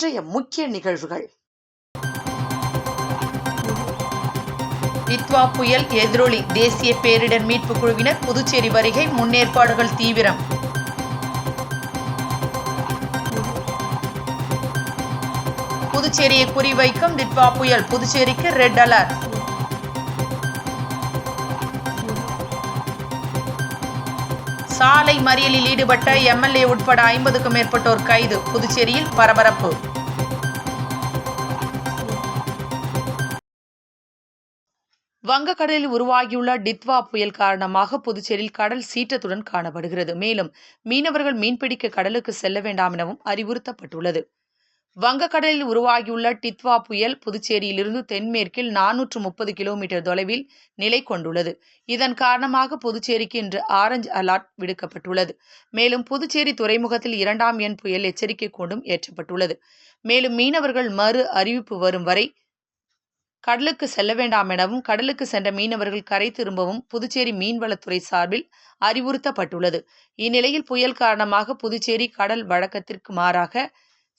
இன்றைய முக்கிய நிகழ்வுகள். இத்வா புயல் எதிரொலி தேசிய பேரிடர் மீட்புக் குழுவினர் புதுச்சேரி வருகை முன்னேற்பாடுகள் தீவிரம். புதுச்சேரியை குறிவைக்கும் டிட்வா புயல் புதுச்சேரிக்கு ரெட் அலர்ட். சாலை மறியலில் ஈடுபட்ட எம்எல்ஏ உட்பட ஐம்பதுக்கும் மேற்பட்டோர் கைது புதுச்சேரியில் பரபரப்பு. வங்கக்கடலில் உருவாகியுள்ள டித்வா புயல் காரணமாக புதுச்சேரியில் கடல் சீற்றத்துடன் காணப்படுகிறது. மேலும் மீனவர்கள் மீன்பிடிக்க கடலுக்கு செல்ல வேண்டாம் எனவும் அறிவுறுத்தப்பட்டுள்ளது. வங்கக்கடலில் உருவாகியுள்ள டித்வா புயல் புதுச்சேரியிலிருந்து தென்மேற்கில் நானூற்று முப்பது கிலோமீட்டர் தொலைவில் நிலை கொண்டுள்ளது. இதன் காரணமாக புதுச்சேரிக்கு இன்று ஆரஞ்சு அலர்ட் விடுக்கப்பட்டுள்ளது. மேலும் புதுச்சேரி துறைமுகத்தில் இரண்டாம் எண் புயல் எச்சரிக்கை கூண்டும் ஏற்றப்பட்டுள்ளது. மேலும் மீனவர்கள் மறு அறிவிப்பு வரும் வரை கடலுக்கு செல்ல வேண்டாம் எனவும் கடலுக்கு சென்ற மீனவர்கள் கரை திரும்பவும் புதுச்சேரி மீன்வளத்துறை சார்பில் அறிவுறுத்தப்பட்டுள்ளது. இந்நிலையில் புயல் காரணமாக புதுச்சேரி கடல் வழக்கத்திற்கு மாறாக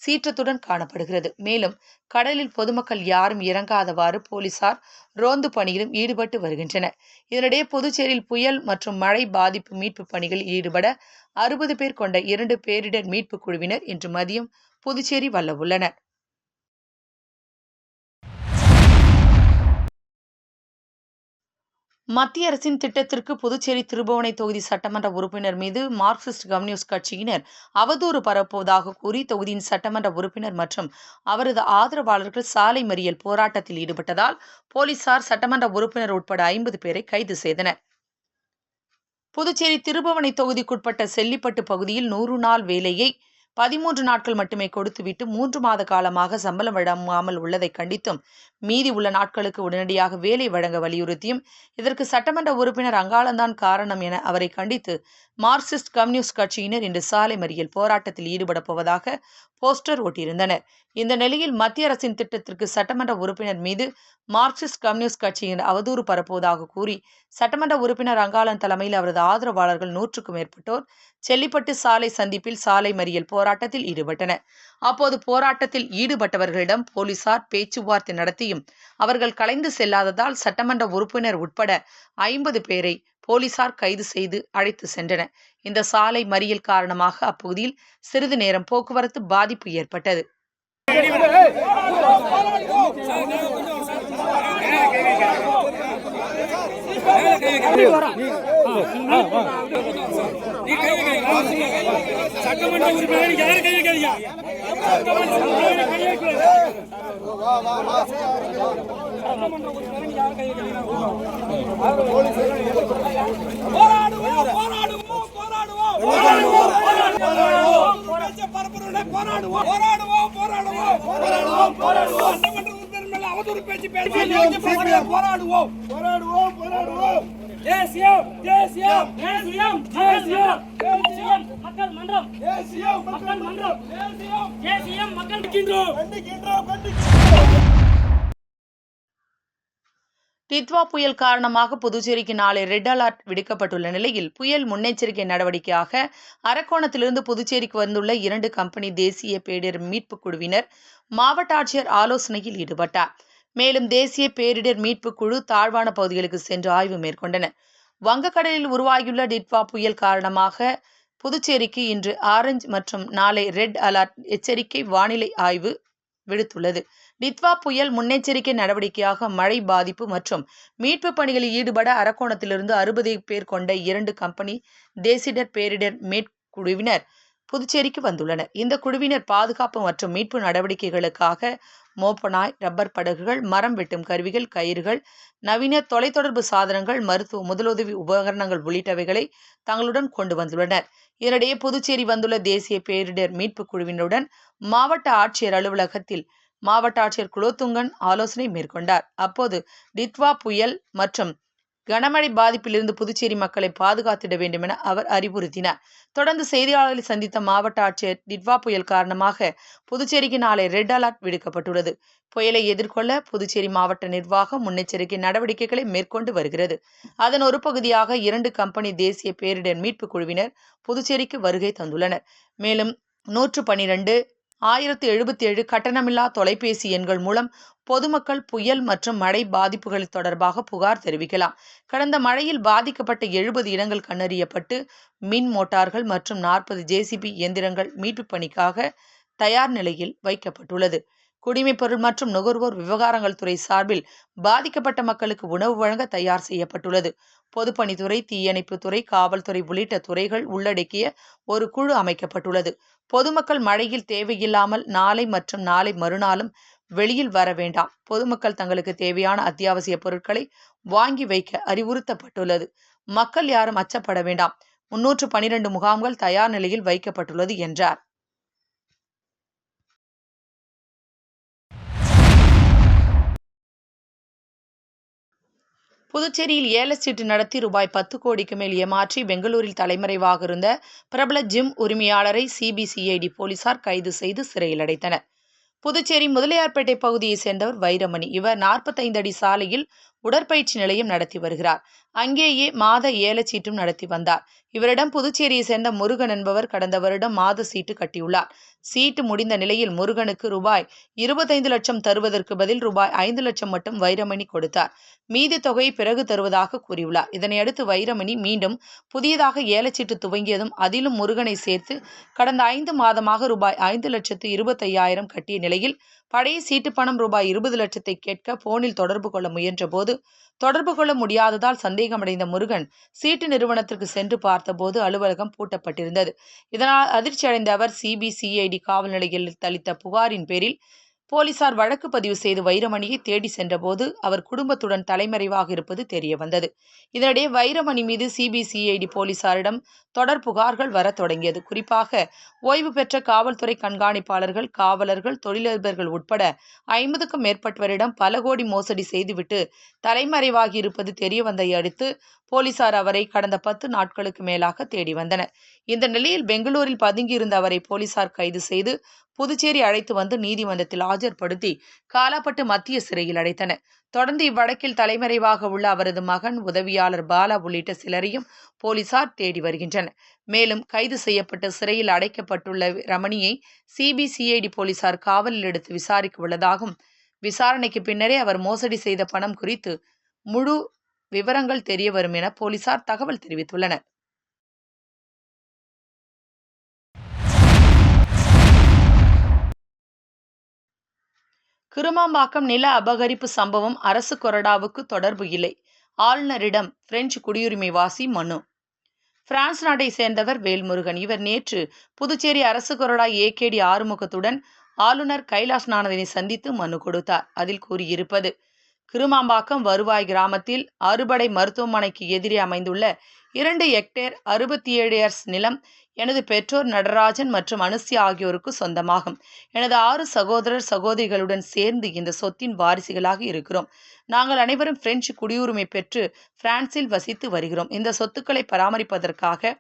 சீற்றத்துடன் காணப்படுகிறது. மேலும் கடலில் பொதுமக்கள் யாரும் இறங்காதவாறு போலீசார் ரோந்து பணியிலும் ஈடுபட்டு வருகின்றனர். இதனிடையே புதுச்சேரியில் புயல் மற்றும் மழை பாதிப்பு மீட்பு பணிகளில் ஈடுபட அறுபது பேர் கொண்ட இரண்டு பேரிடர் மீட்பு குழுவினர் இன்று மதியம் புதுச்சேரி வல்ல உள்ளனர் மத்திய அரசின் திட்டத்திற்கு புதுச்சேரி திருபுவனை தொகுதி சட்டமன்ற உறுப்பினர் மீது மார்க்சிஸ்ட் கம்யூனிஸ்ட் கட்சியினர் அவதூறு பரப்புவதாக கூறி தொகுதியின் சட்டமன்ற உறுப்பினர் மற்றும் அவரது ஆதரவாளர்கள் சாலை மறியல் போராட்டத்தில் ஈடுபட்டதால் போலீசார் சட்டமன்ற உறுப்பினர் உட்பட ஐம்பது பேரை கைது செய்தனர். புதுச்சேரி திருபுவனை தொகுதிக்குட்பட்ட செல்லிப்பட்டு பகுதியில் நூறு நாள் வேலையை பதிமூன்று நாட்கள் மட்டுமே கொடுத்துவிட்டு மூன்று மாத காலமாக சம்பளம் வழங்காமல் உள்ளதை கண்டித்தும் மீதி உள்ள நாட்களுக்கு உடனடியாக வேலை வழங்க வலியுறுத்தியும் இதற்கு சட்டமன்ற உறுப்பினர் அங்காளந்தான் காரணம் என அவரை கண்டித்து மார்க்சிஸ்ட் கம்யூனிஸ்ட் கட்சியினர் இன்று சாலை மறியல் போராட்டத்தில் ஈடுபடப் போவதாக போஸ்டர் ஒட்டியிருந்தனர் இந்த நிலையில் மத்திய அரசின் திட்டத்திற்கு சட்டமன்ற உறுப்பினர் மீது மார்க்சிஸ்ட் கம்யூனிஸ்ட் கட்சியினர் அவதூறு பரப்புவதாக கூறி சட்டமன்ற உறுப்பினர் அங்காளன் தலைமையில் அவரது ஆதரவாளர்கள் நூற்றுக்கும் மேற்பட்டோர் செல்லிப்பட்டு சாலை சந்திப்பில் சாலை மறியல் போராட்டத்தில் ஈடுபட்டனர். அப்போது போராட்டத்தில் ஈடுபட்டவர்களிடம் போலீசார் பேச்சுவார்த்தை நடத்தியும் அவர்கள் கலைந்து செல்லாததால் சட்டமன்ற உறுப்பினர் உட்பட ஐம்பது பேரை போலீசார் கைது செய்து அழைத்து சென்றனர். இந்த சாலை மறியல் காரணமாக அப்பகுதியில் சிறிது நேரம் போக்குவரத்து பாதிப்பு ஏற்பட்டது. சட்டமன்ற உறுப்பினர் யாரு கையை கையா சட்டமன்ற உறுப்பினர் கையை சட்டமன்ற போராடுவோம் போராடுவோம் போராடுவோம் போராடுவோம் போராடுவோம் போராடுவோம் போராடுவோம் போராடுவோம் போராடுவோம் போராடுவோம் சட்டமன்ற உறுப்பினர் மேல அவதூறு பேச்சு பேசி போராடுவோம் போராடுவோம் போராடுவோம் தேசியம் தேசியம் தேசியம் தேசியம். தேசியம் மக்கள் மன்றம். தேசியம் மக்கள் மன்றம். தேசியம். தேசியம் மக்கள் கண்டிக்கின்றோம். கண்டிக்கின்றோம் கண்டிக்கின்றோம். டித்வா புயல் காரணமாக புதுச்சேரிக்கு நாளை ரெட் அலர்ட் விடுக்கப்பட்டுள்ள நிலையில் புயல் முன்னெச்சரிக்கை நடவடிக்கையாக அரக்கோணத்திலிருந்து புதுச்சேரிக்கு வந்துள்ள இரண்டு கம்பெனி தேசிய பேரிடர் மீட்புக் குழுவினர் மாவட்ட ஆட்சியர் ஆலோசனையில் ஈடுபட்டார். மேலும் தேசிய பேரிடர் மீட்புக் குழு தாழ்வான பகுதிகளுக்கு சென்று ஆய்வு மேற்கொண்டன. வங்கக்கடலில் உருவாகியுள்ள டிட்வா புயல் காரணமாக புதுச்சேரிக்கு இன்று ஆரஞ்சு மற்றும் நாளை ரெட் அலர்ட் எச்சரிக்கை வானிலை ஆய்வு விடுத்துள்ளது. டித்வா புயல் முன்னெச்சரிக்கை நடவடிக்கையாக மழை பாதிப்பு மற்றும் மீட்பு பணிகளில் ஈடுபட அரக்கோணத்திலிருந்து அறுபது பேர் கொண்ட இரண்டு கம்பெனி தேசிடர் பேரிடர் மேற்குழுவினர் புதுச்சேரிக்கு வந்துள்ளனர் இந்த குழுவினர் பாதுகாப்பு மற்றும் மீட்பு நடவடிக்கைகளுக்காக மோப்பனாய் ரப்பர் படகுகள் மரம் வெட்டும் கருவிகள் கயிறுகள் நவீன தொலைத்தொடர்பு சாதனங்கள் மருத்துவ முதலுதவி உபகரணங்கள் உள்ளிட்டவைகளை தங்களுடன் கொண்டு வந்துள்ளனர். இதனிடையே புதுச்சேரி வந்துள்ள தேசிய பேரிடர் மீட்பு குழுவினருடன் மாவட்ட ஆட்சியர் அலுவலகத்தில் மாவட்ட ஆட்சியர் குலோத்துங்கன் ஆலோசனை மேற்கொண்டார். அப்போது டித்வா புயல் மற்றும் கனமழை பாதிப்பிலிருந்து புதுச்சேரி மக்களை பாதுகாத்திட வேண்டும் என அவர் அறிவுறுத்தினார். தொடர்ந்து செய்தியாளர்களை சந்தித்த மாவட்ட ஆட்சியர் டிட்வா புயல் காரணமாக புதுச்சேரிக்கு நாளை ரெட் அலர்ட் விடுக்கப்பட்டுள்ளது. புயலை எதிர்கொள்ள புதுச்சேரி மாவட்ட நிர்வாகம் முன்னெச்சரிக்கை நடவடிக்கைகளை மேற்கொண்டு வருகிறது. அதன் ஒரு பகுதியாக இரண்டு கம்பெனி தேசிய பேரிடர் மீட்பு குழுவினர் புதுச்சேரிக்கு வருகை தந்துள்ளனர். மேலும் நூற்று பனிரெண்டு ஆயிரத்து எழுபத்தி ஏழு கட்டணமில்லா தொலைபேசி எண்கள் மூலம் பொதுமக்கள் புயல் மற்றும் மழை பாதிப்புகள் தொடர்பாக புகார் தெரிவிக்கலாம். கடந்த மழையில் பாதிக்கப்பட்ட எழுபது இடங்கள் கண்டறியப்பட்டு மின் மோட்டார்கள் மற்றும் நாற்பது ஜேசிபி இயந்திரங்கள் மீட்பு பணிக்காக தயார் நிலையில் வைக்கப்பட்டுள்ளது. குடிமைப்பொருள் மற்றும் நுகர்வோர் விவகாரங்கள் துறை சார்பில் பாதிக்கப்பட்ட மக்களுக்கு உணவு வழங்க தயார் செய்யப்பட்டுள்ளது. பொதுப்பணித்துறை தீயணைப்புத்துறை காவல்துறை உள்ளிட்ட துறைகள் உள்ளடக்கிய ஒரு குழு அமைக்கப்பட்டுள்ளது. பொதுமக்கள் மழையில் தேவையில்லாமல் நாளை மற்றும் நாளை மறுநாளும் வெளியில் வர வேண்டாம். பொதுமக்கள் தங்களுக்கு தேவையான அத்தியாவசிய பொருட்களை வாங்கி வைக்க அறிவுறுத்தப்பட்டுள்ளது. மக்கள் யாரும் அச்சப்பட வேண்டாம். முன்னூற்று பனிரெண்டு முகாம்கள் தயார் நிலையில் வைக்கப்பட்டுள்ளது என்றார். புதுச்சேரியில் ஏலச்சீட்டு நடத்தி ரூபாய் பத்து கோடிக்கு மேல் ஏமாற்றி பெங்களூரில் தலைமறைவாக இருந்த பிரபல ஜிம் உரிமையாளரை சிபிசிஐடி போலீசார் கைது செய்து சிறையில் அடைத்தனர். புதுச்சேரி முதலியார்பேட்டை பகுதியைச் சேர்ந்தவர் வைரமணி. இவர் நாற்பத்தைந்து அடி சாலையில் உடற்பயிற்சி நிலையம் நடத்தி வருகிறார். அங்கேயே மாத ஏலச்சீட்டும் நடத்தி வந்தார். இவரிடம் புதுச்சேரியை சேர்ந்த முருகன் என்பவர் கடந்த வருடம் மாத சீட்டு கட்டியுள்ளார். சீட்டு முடிந்த நிலையில் முருகனுக்கு ரூபாய் இருபத்தைந்து லட்சம் தருவதற்கு பதில் ரூபாய் ஐந்து லட்சம் மட்டும் வைரமணி கொடுத்தார். மீதி தொகையை பிறகு தருவதாக கூறியுள்ளார். இதனையடுத்து வைரமணி மீண்டும் புதியதாக ஏலச்சீட்டு துவங்கியதும் அதிலும் முருகனை சேர்த்து கடந்த ஐந்து மாதமாக ரூபாய் ஐந்து லட்சத்து இருபத்தையாயிரம் கட்டிய நிலையில் பழைய சீட்டு பணம் ரூபாய் இருபது லட்சத்தை கேட்க போனில் தொடர்பு கொள்ள முயன்றபோது தொடர்பு கொள்ள முடியாததால் சந்தேகமடைந்த முருகன் சீட்டு நிறுவனத்திற்கு சென்று பார்த்தபோது அலுவலகம் பூட்டப்பட்டிருந்தது. இதனால் அதிர்ச்சியடைந்த அவர் சிபிசிஐடி காவல் நிலையில் அளித்த புகாரின் பேரில் போலீசார் வழக்கு பதிவு செய்து வைரமணியை தேடி சென்றபோது அவர் குடும்பத்துடன் தலைமறைவாக இருப்பது தெரியவந்தது. இதனிடையே வைரமணி மீது சிபிசிஐடி போலீசாரிடம் தொடர் புகார்கள் வரத் தொடங்கியது. குறிப்பாக ஓய்வு பெற்ற காவல்துறை கண்காணிப்பாளர்கள் காவலர்கள் தொழிலதிபர்கள் உட்பட ஐம்பதுக்கும் மேற்பட்டவரிடம் பல கோடி மோசடி செய்துவிட்டு தலைமறைவாகி இருப்பது தெரியவந்ததை அடுத்து போலீசார் அவரை கடந்த பத்து நாட்களுக்கு மேலாக தேடி வந்தனர். இந்த நிலையில் பெங்களூரில் பதுங்கியிருந்த அவரை போலீசார் கைது செய்து புதுச்சேரி அழைத்து வந்து நீதிமன்றத்தில் ஆஜர்படுத்தி காலாப்பட்டு மத்திய சிறையில் அடைத்தனர். தொடர்ந்து இவ்வழக்கில் தலைமறைவாக உள்ள அவரது மகன் உதவியாளர் பாலா உள்ளிட்ட சிலரையும் போலீசார் தேடி வருகின்றனர். மேலும் கைது செய்யப்பட்டு சிறையில் அடைக்கப்பட்டுள்ள ரமணியை சிபிசிஐடி போலீசார் காவலில் எடுத்து விசாரிக்க உள்ளதாகவும் விசாரணைக்கு பின்னரே அவர் மோசடி செய்த பணம் குறித்து முழு விவரங்கள் தெரிய வரும் என போலீசார் தகவல் தெரிவித்துள்ளனர். கிருமாம்பாக்கம் நில அபகரிப்பு சம்பவம் அரசு கொறடாவுக்கு தொடர்பு இல்லை. ஆளுநரிடம் பிரெஞ்சு குடியுரிமை வாசி மனு. பிரான்ஸ் நாட்டை சேர்ந்தவர் வேல்முருகன். இவர் நேற்று புதுச்சேரி அரசு கொறடா ஏகேடி ஆறுமுகத்துடன் ஆளுநர் கைலாஷ்நாதனை சந்தித்து மனு கொடுத்தார். அதில் கூறியிருப்பது கிருமாம்பாக்கம் வருவாய் கிராமத்தில் அறுபடை மருத்துவமனைக்கு எதிரே அமைந்துள்ள இரண்டு ஹெக்டேர் அறுபத்தி ஏழு ஏர்ஸ் நிலம் எனது பெற்றோர் நடராஜன் மற்றும் அனுசியா ஆகியோருக்கு சொந்தமாகும். எனது ஆறு சகோதரர் சகோதரிகளுடன் சேர்ந்து இந்த சொத்தின் வாரிசுகளாக இருக்கிறோம். நாங்கள் அனைவரும் பிரெஞ்சு குடியுரிமை பெற்று பிரான்சில் வசித்து வருகிறோம். இந்த சொத்துக்களை பராமரிப்பதற்காக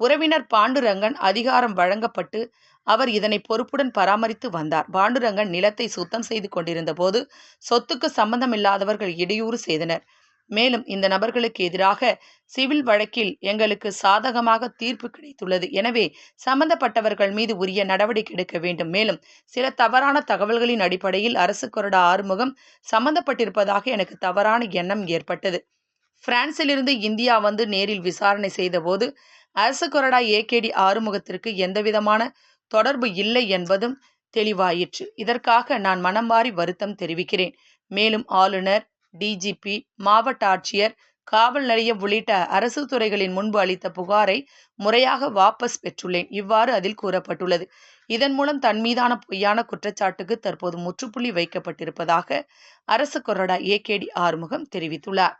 உறவினர் பாண்டுரங்கன் அதிகாரம் வழங்கப்பட்டு அவர் இதனை பொறுப்புடன் பராமரித்து வந்தார். பாண்டுரங்கன் நிலத்தை சுத்தம் செய்து கொண்டிருந்த போது சொத்துக்கு சம்பந்தமில்லாதவர்கள் இடையூறு செய்தனர். மேலும் இந்த நபர்களுக்கு எதிராக சிவில் வழக்கில் எங்களுக்கு சாதகமாக தீர்ப்பு கிடைத்துள்ளது. எனவே சம்பந்தப்பட்டவர்கள் மீது உரிய நடவடிக்கை எடுக்க வேண்டும். மேலும் சில தவறான தகவல்களின் அடிப்படையில் அரசு கொறடா ஆறுமுகம் சம்பந்தப்பட்டிருப்பதாக எனக்கு தவறான எண்ணம் ஏற்பட்டது. பிரான்சிலிருந்து இந்தியா வந்து நேரில் விசாரணை செய்தபோது அரசு கொறடா ஏகேடி ஆறுமுகத்திற்கு எந்தவிதமான தொடர்பு இல்லை என்பதும் தெளிவாயிற்று. இதற்காக நான் மனம் மாறி வருத்தம் தெரிவிக்கிறேன். மேலும் ஆளுநர் டிஜிபி மாவட்ட ஆட்சியர் காவல் நிலையம் உள்ளிட்ட அரசு துறைகளின் முன்பு அளித்த புகாரை முறையாக வாபஸ் பெற்றுள்ளேன். இவ்வாறு அதில் கூறப்பட்டுள்ளது. இதன் மூலம் தன் மீதான பொய்யான குற்றச்சாட்டுக்கு தற்போது முற்றுப்புள்ளி வைக்கப்பட்டிருப்பதாக அரசு கொறடா ஏகேடி ஆறுமுகம் தெரிவித்துள்ளார்.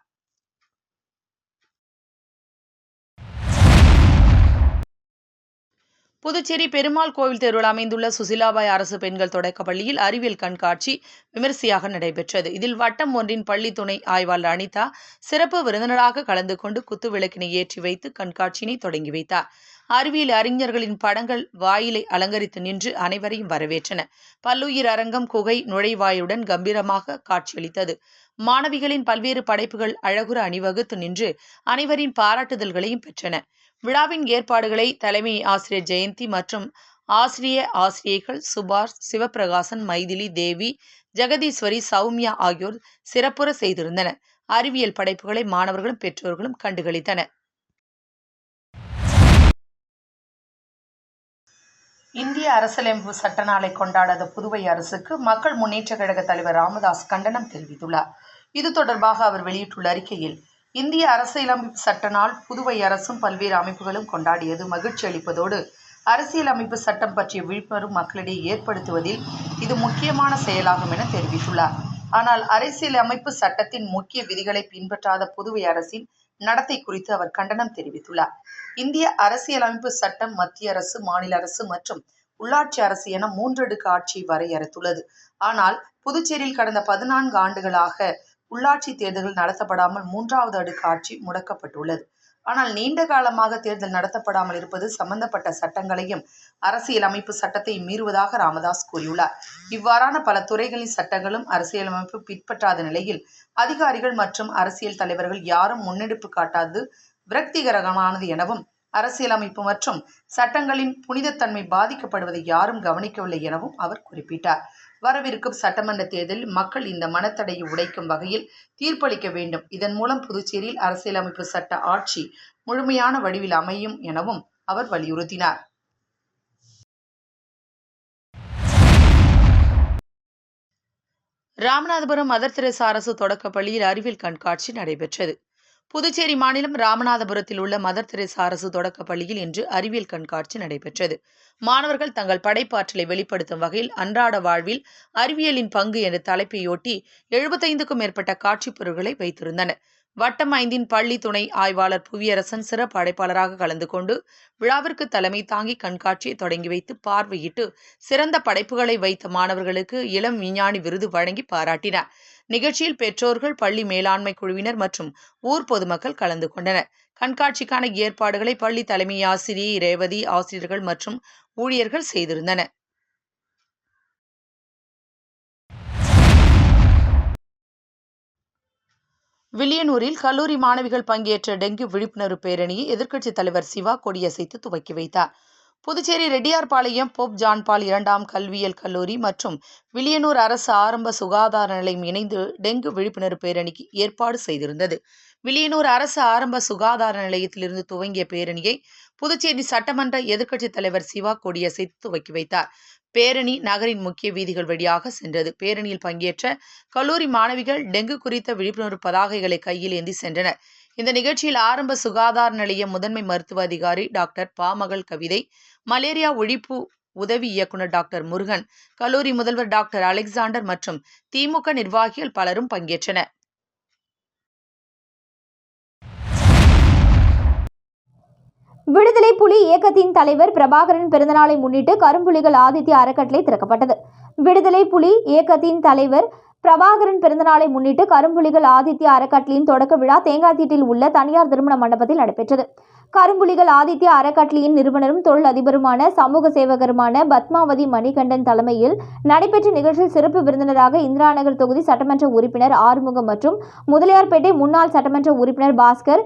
புதுச்சேரி பெருமாள் கோவில் தெருவில் அமைந்துள்ள சுசிலாபாய் அரசு பெண்கள் தொடக்க பள்ளியில் அறிவியல் கண்காட்சி விமரிசையாக நடைபெற்றது. இதில் வட்டம் ஒன்றின் பள்ளி துணை ஆய்வாளர் அனிதா சிறப்பு விருந்தினராக கலந்து கொண்டு குத்துவிளக்கினை ஏற்றி வைத்து கண்காட்சியினை தொடங்கி வைத்தார். அறிவியல் அறிஞர்களின் படங்கள் வாயிலை அலங்கரித்து நின்று அனைவரையும் வரவேற்றன. பல்லுயிர் அரங்கம் குகை நுழைவாயுடன் கம்பீரமாக காட்சியளித்தது. மாணவிகளின் பல்வேறு படைப்புகள் அழகுற அணிவகுத்து நின்று அனைவரின் பாராட்டுதல்களையும் பெற்றன. விழாவின் ஏற்பாடுகளை தலைமை ஆசிரியர் ஜெயந்தி மற்றும் ஆசிரிய ஆசிரியைகள் சுபாஷ் சிவபிரகாசன் மைதிலி தேவி ஜெகதீஸ்வரி சௌமியா ஆகியோர் சிறப்புற செய்திருந்தனர். அறிவியல் படைப்புகளை மாணவர்களும் பெற்றோர்களும் கண்டுகளித்தனர். இந்திய அரசியலமைப்பு சட்ட நாளை கொண்டாடாத புதுவை அரசுக்கு மக்கள் முன்னேற்ற கழக தலைவர் ராமதாஸ் கண்டனம் தெரிவித்துள்ளார். இது தொடர்பாக அவர் வெளியிட்டுள்ள அறிக்கையில் இந்திய அரசியலமைப்பு சட்ட நாள் புதுவை அரசும் பல்வேறு அமைப்புகளும் கொண்டாடியது மகிழ்ச்சி அளிப்பதோடு அரசியலமைப்பு சட்டம் பற்றிய விழிப்புணர்வு மக்களிடையே ஏற்படுத்துவதில் இது முக்கியமான செயலாகும் என தெரிவித்துள்ளார். ஆனால் அரசியலமைப்பு சட்டத்தின் முக்கிய விதிகளை பின்பற்றாத புதுவை அரசின் நடத்தை குறித்து அவர் கண்டனம் தெரிவித்துள்ளார். இந்திய அரசியலமைப்பு சட்டம் மத்திய அரசு மாநில அரசு மற்றும் உள்ளாட்சி அரசு என மூன்றடுக்கு ஆட்சியை வரையறுத்துள்ளது. ஆனால் புதுச்சேரியில் கடந்த பதினான்கு ஆண்டுகளாக உள்ளாட்சி தேர்தல்கள் நடத்தப்படாமல் மூன்றாவது அடுக்கு ஆட்சி முடக்கப்பட்டுள்ளது. ஆனால் நீண்ட காலமாக தேர்தல் நடத்தப்படாமல் இருப்பது சம்பந்தப்பட்ட சட்டங்களையும் அரசியலமைப்பு சட்டத்தை மீறுவதாக ராமதாஸ் கூறியுள்ளார். இவ்வாறான பல துறைகளின் சட்டங்களும் அரசியலமைப்பு பின்பற்றாத நிலையில் அதிகாரிகள் மற்றும் அரசியல் தலைவர்கள் யாரும் முன்னெடுப்பு காட்டாது விரக்திகரமானது எனவும் அரசியலமைப்பு மற்றும் சட்டங்களின் புனிதத்தன்மை பாதிக்கப்படுவதை யாரும் கவனிக்கவில்லை எனவும் அவர் குறிப்பிட்டார். வரவிருக்கும் சட்டமன்ற தேர்தலில் மக்கள் இந்த மனத்தடையை உடைக்கும் வகையில் தீர்ப்பளிக்க வேண்டும். இதன் மூலம் புதுச்சேரியில் அரசியலமைப்பு சட்ட ஆட்சி முழுமையான வடிவில் அமையும் எனவும் அவர் வலியுறுத்தினார். ராமநாதபுரம் மதர் தெரேசா அரசு தொடக்கப்பள்ளியில் அறிவியல் கண்காட்சி நடைபெற்றது. புதுச்சேரி மாநிலம் ராமநாதபுரத்தில் உள்ள மதர் தெரேசா அரசு தொடக்கப் பள்ளியில் இன்று அறிவியல் கண்காட்சி நடைபெற்றது. மாணவர்கள் தங்கள் படைப்பாற்றலை வெளிப்படுத்தும் வகையில் அன்றாட வாழ்வில் அறிவியலின் பங்கு என்ற தலைப்பையொட்டி எழுபத்தைந்துக்கும் மேற்பட்ட காட்சிப் பொருட்களை வைத்திருந்தனர். வட்டம் ஐந்தின் பள்ளி துணை ஆய்வாளர் புவியரசன் சிறப்பு படைப்பாளராக கலந்து கொண்டு விழாவிற்கு தலைமை தாங்கி கண்காட்சியை தொடங்கி வைத்து பார்வையிட்டு சிறந்த படைப்புகளை வைத்த மாணவர்களுக்கு இளம் விஞ்ஞானி விருது வழங்கி பாராட்டினார். நிகழ்ச்சியில் பெற்றோர்கள் பள்ளி மேலாண்மை குழுவினர் மற்றும் ஊர் பொதுமக்கள் கலந்து கொண்டனர். கண்காட்சிக்கான ஏற்பாடுகளை பள்ளி தலைமை ஆசிரியை ரேவதி ஆசிரியர்கள் மற்றும் ஊழியர்கள் செய்திருந்தனர். வில்லியனூரில் கல்லூரி மாணவிகள் பங்கேற்ற டெங்கு விழிப்புணர்வு பேரணியை எதிர்க்கட்சித் தலைவர் சிவா கொடியசைத்து துவக்கி வைத்தார். புதுச்சேரி ரெட்டியார்பாளையம் போப் ஜான்பால் இரண்டாம் கல்வியியல் கல்லூரி மற்றும் வில்லியனூர் அரசு ஆரம்ப சுகாதார நிலையம் இணைந்து டெங்கு விழிப்புணர்வு பேரணிக்கு ஏற்பாடு செய்திருந்தது. வில்லியனூர் அரசு ஆரம்ப சுகாதார நிலையத்திலிருந்து துவங்கிய பேரணியை புதுச்சேரி சட்டமன்ற எதிர்க்கட்சித் தலைவர் சிவா கொடியசைத்து துவக்கி வைத்தார். பேரணி நகரின் முக்கிய வீதிகள் வழியாக சென்றது. பேரணியில் பங்கேற்ற கல்லூரி மாணவிகள் டெங்கு குறித்த விழிப்புணர்வு பதாகைகளை கையில் ஏந்தி சென்றனர். இந்த நிகழ்ச்சியில் ஆரம்ப சுகாதார நிலைய முதன்மை மருத்துவ அதிகாரி டாக்டர் பாமகள் கவிதை மலேரியா ஒழிப்பு உதவி இயக்குநர் டாக்டர் முருகன் கல்லூரி முதல்வர் டாக்டர் அலெக்சாண்டர் மற்றும் திமுக நிர்வாகிகள் பலரும் பங்கேற்றனர். விடுதலை புலி இயக்கத்தின் தலைவர் பிரபாகரன் பிறந்தநாளை முன்னிட்டு கரும்புலிகள் ஆதித்ய அறக்கட்டளை திறக்கப்பட்டது. விடுதலை புலி இயக்கத்தின் தலைவர் பிரபாகரன் பிறந்தநாளை முன்னிட்டு கரும்புலிகள் ஆதித்ய அறக்கட்டளையின் தொடக்க விழா தேங்காய்த்தீட்டில் உள்ள தனியார் திருமண மண்டபத்தில் நடைபெற்றது. கரும்புலிகள் ஆதித்ய அறக்கட்டளையின் நிறுவனரும் தொழில் அதிபருமான சமூக சேவகருமான பத்மாவதி மணிகண்டன் தலைமையில் நடைபெற்ற நிகழ்ச்சியில் சிறப்பு விருந்தினராக இந்திராநகர் தொகுதி சட்டமன்ற உறுப்பினர் ஆறுமுகம் மற்றும் முதலியார்பேட்டை முன்னாள் சட்டமன்ற உறுப்பினர் Baskar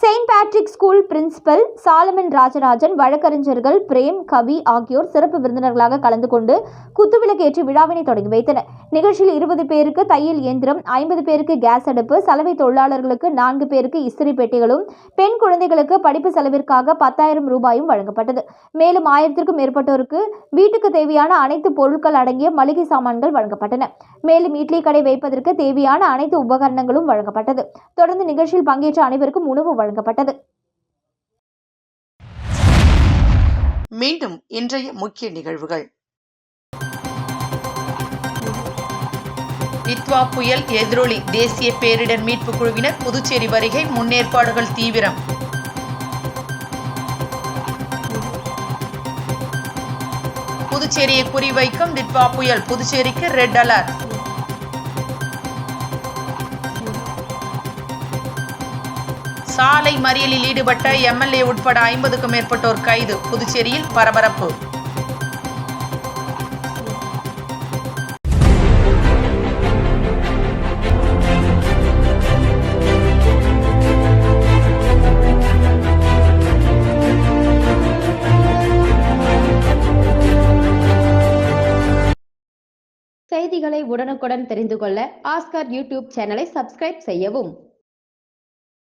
Saint Patrick school principal Solomon Rajarajan வழக்கறிஞர்கள் பிரேம் கவி ஆகியோர் சிறப்பு விருந்தினர்களாக கலந்து கொண்டு குத்துவிளக்கேற்றி விழாவினை தொடங்கி வைத்தனர். நிகழ்ச்சியில் இருபது பேருக்கு தையல் இயந்திரம் ஐம்பது பேருக்கு கேஸ் அடுப்பு சலவை தொழிலாளர்களுக்கு நான்கு பேருக்கு இஸ்திரி பெட்டிகளும் பெண் குழந்தைகளுக்கு படிப்பு செலவிற்காக பத்தாயிரம் ரூபாயும் வழங்கப்பட்டது. மேலும் ஆயிரத்திற்கும் மேற்பட்டோருக்கு வீட்டுக்கு தேவையான அனைத்து பொருட்கள் அடங்கிய மளிகை சாமான்கள் வழங்கப்பட்டன. மேலும் இட்லி கடை வைப்பதற்கு தேவையான அனைத்து உபகரணங்களும் வழங்கப்பட்டது. தொடர்ந்து நிகழ்ச்சியில் பங்கேற்ற அனைவருக்கும் உணவு வழங்கப்பட்டது. மீண்டும் இன்றைய முக்கிய நிகழ்வுகள். இத்வா புயல் எதிரொலி தேசிய பேரிடர் மீட்பு குழுவினர் புதுச்சேரி வருகை முன்னேற்பாடுகள் தீவிரம். புதுச்சேரியை குறிவைக்கும் டிட்வா புயல் புதுச்சேரிக்கு ரெட் அலர்ட். சாலை மறியலில் ஈடுபட்ட எம்எல்ஏ உட்பட ஐம்பதுக்கும் மேற்பட்டோர் கைது. புதுச்சேரியில் பரபரப்பு. செய்திகளை உடனுக்குடன் தெரிந்து கொள்ள ஆஸ்கர் யூடியூப் சேனலை சப்ஸ்கிரைப் செய்யவும்.